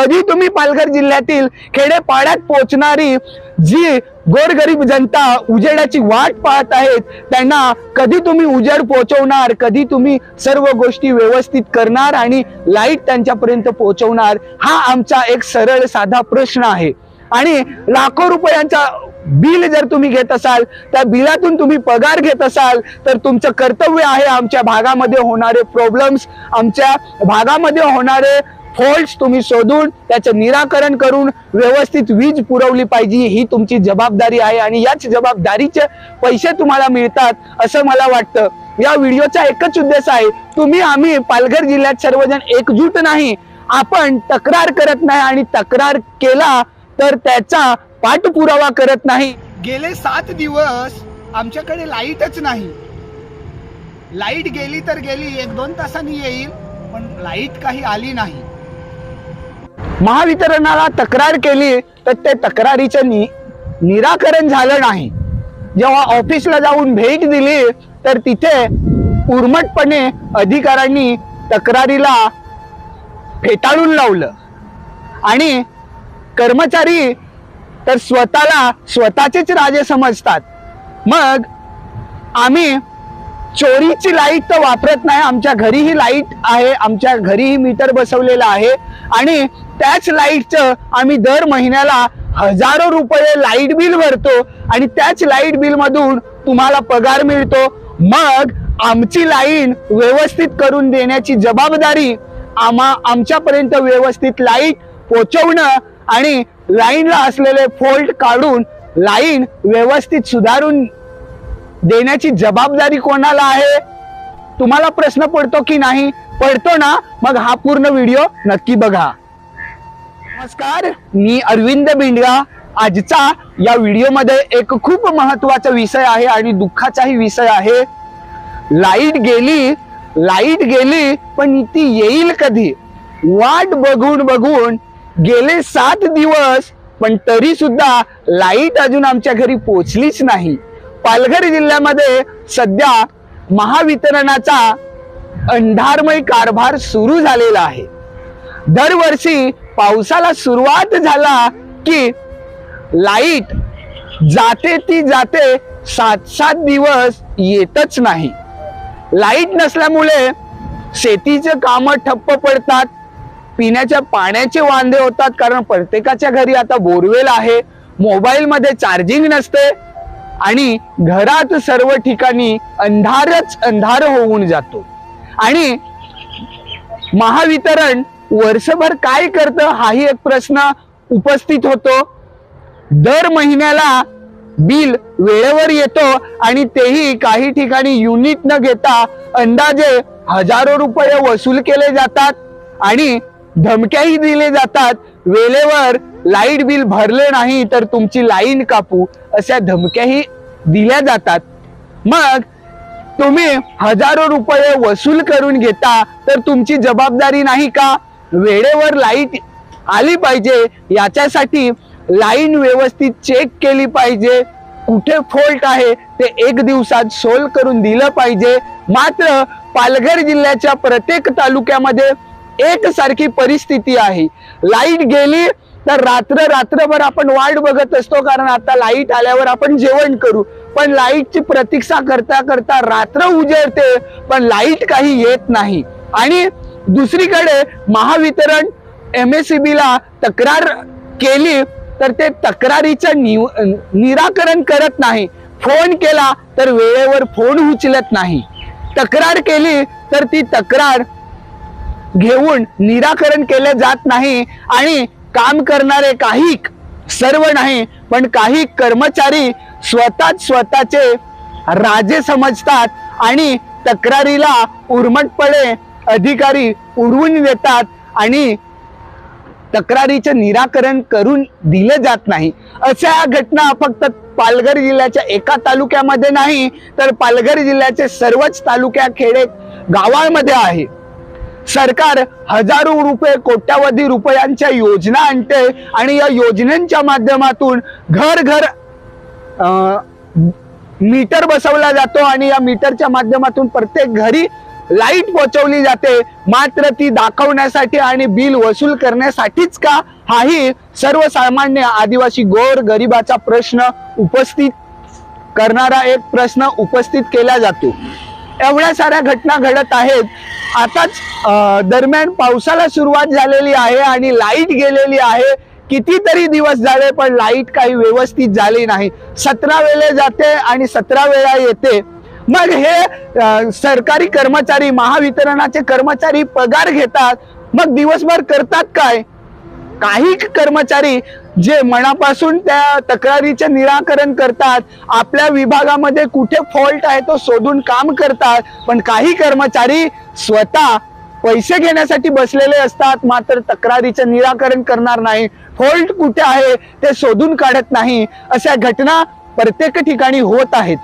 कधी तुम्ही पालघर जिल्ह्यातील खेडेपाड्यात पोहोचणारी जी गोरगरीब जनता उजेडाची वाट पाहत आहेत त्यांना कधी तुम्ही उजेड पोहोचवणार कधी तुम्ही सर्व गोष्टी व्यवस्थित करणार आणि लाइट त्यांच्यापर्यंत पोहोचवणार हा आमचा एक सरळ साधा प्रश्न आहे. आणि लाखो रुपयांचा बिल जर तुम्ही घेत असाल त्या बिलातून तुम्ही पगार घेत असाल तर तुमचं कर्तव्य आहे आमच्या भागामध्ये होणारे प्रॉब्लेम्स आमच्या भागामध्ये होणारे फॉल्ट्स तुम्ही शोधून त्याचं निराकरण करून व्यवस्थित वीज पुरवली पाहिजे ही तुमची जबाबदारी आहे. आणि याच जबाबदारीचे पैसे तुम्हाला मिळतात असं मला वाटतं. या व्हिडिओचा एकच उद्देश आहे तुम्ही आम्ही पालघर जिल्ह्यात सर्वजण एकजूट नाही. आपण तक्रार करत नाही आणि तक्रार केला तर त्याचा पाठपुरावा करत नाही. गेले सात दिवस आमच्याकडे लाईटच नाही. लाइट गेली तर गेली एक दोन तासांनी येईल पण लाइट काही आली नाही. महावितरणाला तक्रार केली तर ते तक्रारीचं नि निराकरण झालं नाही. जेव्हा ऑफिसला जाऊन भेट दिली तर तिथे उर्मटपणे अधिकाऱ्यांनी तक्रारीला फेटाळून लावलं. आणि कर्मचारी तर स्वतःला स्वतःचेच राजे समजतात. मग आम्ही चोरीची लाइट तर वापरत नाही आमच्या घरीही लाइट आहे आमच्या घरीही मीटर बसवलेलं आहे. आणि त्याच लाईटचं आम्ही दर महिन्याला हजारो रुपये लाइट बिल भरतो आणि त्याच लाइट बिल मधून तुम्हाला पगार मिळतो. मग आमची लाईन व्यवस्थित करून देण्याची जबाबदारी आम्हा आमच्यापर्यंत व्यवस्थित लाइट पोचवणं आणि लाईनला असलेले फॉल्ट काढून लाईन व्यवस्थित सुधारून देण्याची जबाबदारी कोणाला आहे? तुम्हाला प्रश्न पडतो की नाही? पडतो ना? मग हा पूर्ण व्हिडिओ नक्की बघा. नमस्कार मी अरविंद बिंडगा. आजचा या व्हिडिओमध्ये एक खूप महत्त्वाचा विषय आहे आणि दुःखाचाही विषय आहे. लाइट गेली लाइट गेली पण ती येईल कधी? वाट बघून बघून गेले सात दिवस पण तरी सुद्धा लाइट अजून आमच्या घरी पोचलीच नाही. पालघर जिल्ह्यामध्ये सध्या महावितरणाचा अंधारमय कारभार सुरू झालेला आहे. दरवर्षी पावसाला सुरुवात झाला की लाइट जाते ती जाते सात सात दिवस येतच नाही. लाइट नसल्यामुळे शेतीचे काम ठप्प पडतात पिण्याच्या पाण्याचे वांदे होतात कारण प्रत्येकाच्या घरी आता बोरवेल आहे मोबाईल मध्ये चार्जिंग नसते आणि घरात सर्व ठिकाणी अंधारच अंधार होऊन जातो. आणि महावितरण वर्षभर काय करतं हाही एक प्रश्न उपस्थित होतो. दर महिन्याला बिल वेळेवर येतो आणि तेही काही ठिकाणी युनिट न घेता अंदाजे हजारो रुपये वसूल केले जातात आणि धमक्याही दिले जातात. वेळेवर लाइट बिल भरले नाही तर तुमची लाईन कापू अशा धमक्याही दिल्या जातात. मग तुम्ही हजारो रुपये वसूल करून घेता तर तुमची जबाबदारी नाही का? वेळेवर लाइट आली पाहिजे याच्यासाठी लाईन व्यवस्थित चेक केली पाहिजे. कुठे फॉल्ट आहे ते एक दिवसात सोल्व करून दिलं पाहिजे. मात्र पालघर जिल्ह्याच्या प्रत्येक तालुक्यामध्ये एक सारखी परिस्थिती आहे. लाइट गेली तर रात्र रात्रभर आपण वाट बघत असतो कारण आता लाइट आल्यावर आपण जेवण करू. पण लाईटची प्रतीक्षा करता करता रात्र उजेडते पण लाइट काही येत नाही. आणि दुसरीकडे महावितरण एम एस सी ला तक्रार केली तर ते तक्रारीचं नि निराकरण करत नाही. फोन केला तर वेळेवर फोन उचलत नाही. तक्रार केली तर ती तक्रार घेऊन निराकरण केले जात नाही आणि काम करणारे काही सर्व नाही पण काही कर्मचारी स्वतःच स्वतःचे राजे समजतात आणि तक्रारीला उर्मटपणे अधिकारी उडवून देतात आणि तक्रारीचे निराकरण करून दिले जात नाही. अशा घटना फक्त पालघर जिल्ह्याच्या एका तालुक्यामध्ये नाही तर पालघर जिल्ह्याचे सर्वच तालुक्या खेडे गावांमध्ये आहे. सरकार हजारो रुपये कोट्यावधी रुपयांच्या योजना आणते आणि या योजनांच्या माध्यमातून घर घर मीटर बसवला जातो आणि या मीटरच्या माध्यमातून प्रत्येक घरी लाइट पोहोचवली जाते. मात्र ती दाखवण्यासाठी आणि बिल वसूल करण्यासाठीच का? हाही सर्वसामान्य आदिवासी गोर गरिबाचा प्रश्न उपस्थित करणारा एक प्रश्न उपस्थित केला जातो. एवढ्या साऱ्या घटना घडत आहेत. आताच अं, दरम्यान पावसाला सुरुवात झालेली आहे आणि लाइट गेलेली आहे. कितीतरी दिवस झाले पण लाइट काही व्यवस्थित झाली नाही. सतरा वेळे जाते आणि सतरा वेळा येते. मग हे सरकारी कर्मचारी महावितरणाचे कर्मचारी पगार घेतात मग दिवसभर करतात काय? काही कर्मचारी जे मनापासून त्या तक्रारीचे निराकरण करतात आपल्या विभागामध्ये कुठे फॉल्ट आहे तो शोधून काम करतात पण काही कर्मचारी स्वतः पैसे घेण्यासाठी बसलेले असतात मात्र तक्रारीचे निराकरण करणार नाही. फॉल्ट कुठे आहे ते शोधून काढत नाही अशा घटना प्रत्येक ठिकाणी होत आहेत.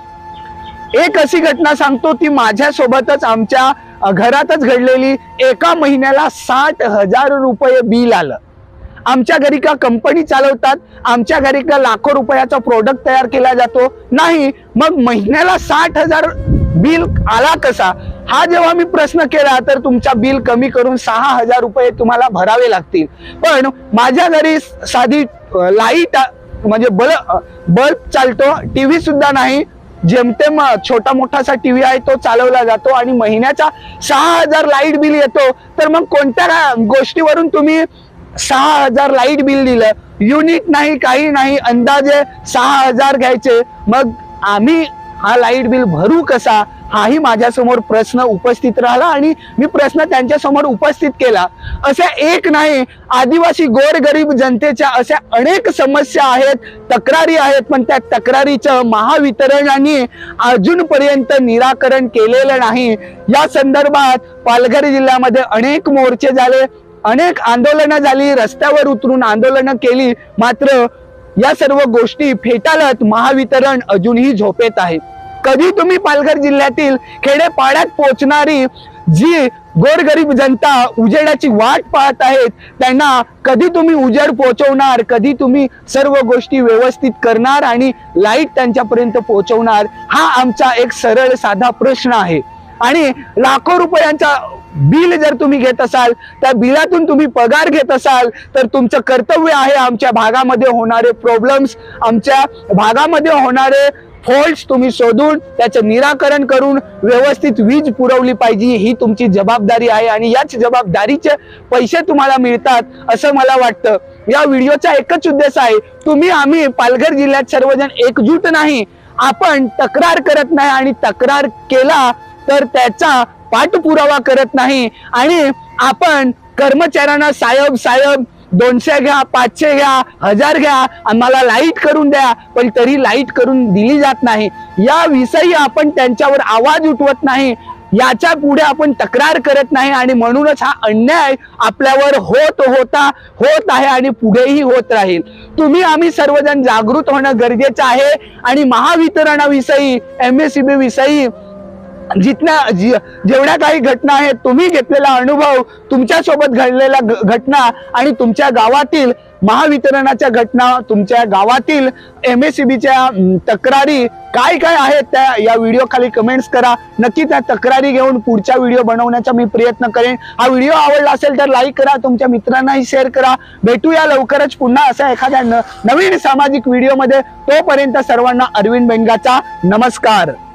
एक अशी घटना सांगतो ती माझ्यासोबतच आमच्या घरातच घडलेली. एका महिन्याला साठ हजार रुपये बिल आलं. आमच्या घरी का कंपनी चालवतात? आमच्या घरी का लाखो रुपयाचा प्रोडक्ट तयार केला जातो? नाही. मग महिन्याला साठ हजार बिल आला कसा? हा जेव्हा मी प्रश्न केला तर तुमचा बिल कमी करून सहा हजार रुपये तुम्हाला भरावे लागतील. पण माझ्या घरी साधी लाइट म्हणजे बल बल्ब चालतो. टीव्ही सुद्धा नाही. जेमतेम छोटा मोठासा टीव्ही आहे तो चालवला जातो आणि महिन्याचा सहा हजार लाइट बिल येतो. तर मग कोणत्या गोष्टीवरून तुम्ही सहा हजार लाइट बिल दिलं? युनिट नाही काही नाही अंदाजे सहा हजार घ्यायचे. मग आम्ही हा लाइट बिल भरू कसा? हाही माझ्यासमोर प्रश्न उपस्थित राहिला आणि मी प्रश्न त्यांच्यासमोर उपस्थित केला. अशा एक नाही आदिवासी गोरगरीब जनतेच्या अशा अनेक समस्या आहेत तक्रारी आहेत पण त्या तक्रारीचं महावितरणाने अजूनपर्यंत निराकरण केलेलं नाही. या संदर्भात पालघर जिल्ह्यामध्ये अनेक मोर्चे झाले अनेक आंदोलनं झाली रस्त्यावर उतरून आंदोलनं केली मात्र या सर्व गोष्टी फेटाळत महावितरण अजूनही झोपेत आहे. कधी तुम्ही पालघर जिल्ह्यातील खेडेपाड्यात पोहोचणारी जी गोरगरीब जनता उजेडाची वाट पाहत आहेत त्यांना कधी तुम्ही उजेड पोहोचवणार कधी तुम्ही सर्व गोष्टी व्यवस्थित करणार आणि लाइट त्यांच्यापर्यंत पोहोचवणार हा आमचा एक सरळ साधा प्रश्न आहे. आणि लाखो रुपयांचा बिल जर तुम्ही घेत असाल त्या बिलातून तुम्ही पगार घेत असाल तर तुमचं कर्तव्य आहे आमच्या भागामध्ये होणारे प्रॉब्लेम्स आमच्या भागामध्ये होणारे फॉल्ट्स तुम्ही शोधून त्याचं निराकरण करून व्यवस्थित वीज पुरवली पाहिजे ही तुमची जबाबदारी आहे आणि याच जबाबदारीचे पैसे तुम्हाला मिळतात असं मला वाटतं. या व्हिडिओचा एकच उद्देश आहे तुम्ही आम्ही पालघर जिल्ह्यात सर्वजण एकजूट नाही आपण तक्रार करत नाही आणि तक्रार केला तर त्याचा पाठपुरावा करत नाही. आणि आपण कर्मचाऱ्यांना साहेब साहेब दोनशे घ्या पाचशे घ्या हजार घ्या आम्हाला लाइट करून द्या पण तरी लाइट करून दिली जात नाही. या विषयी आपण त्यांच्यावर आवाज उठवत नाही. याच्यापुढे आपण तक्रार करत नाही आणि म्हणूनच हा अन्याय आपल्यावर होत होता होत आहे आणि पुढेही होत राहील. तुम्ही आम्ही सर्वजण जागृत होणं गरजेचं आहे आणि महावितरणाविषयी एम एस सी बी विषयी जितना जी जेवढ्या काही घटना आहेत तुम्ही घेतलेला अनुभव तुमच्यासोबत घडलेल्या घटना आणि तुमच्या गावातील महावितरणाच्या घटना तुमच्या गावातील एम एस सी बीच्या तक्रारी काय काय आहेत त्या या व्हिडिओ खाली कमेंट्स करा. नक्की त्या तक्रारी घेऊन पुढचा व्हिडिओ बनवण्याचा मी प्रयत्न करेन. हा व्हिडिओ आवडला असेल तर लाईक करा तुमच्या मित्रांनाही शेअर करा. भेटूया लवकरच पुन्हा असा एखाद्या नवीन सामाजिक व्हिडिओमध्ये तोपर्यंत सर्वांना अरविंद बेंगाचा नमस्कार.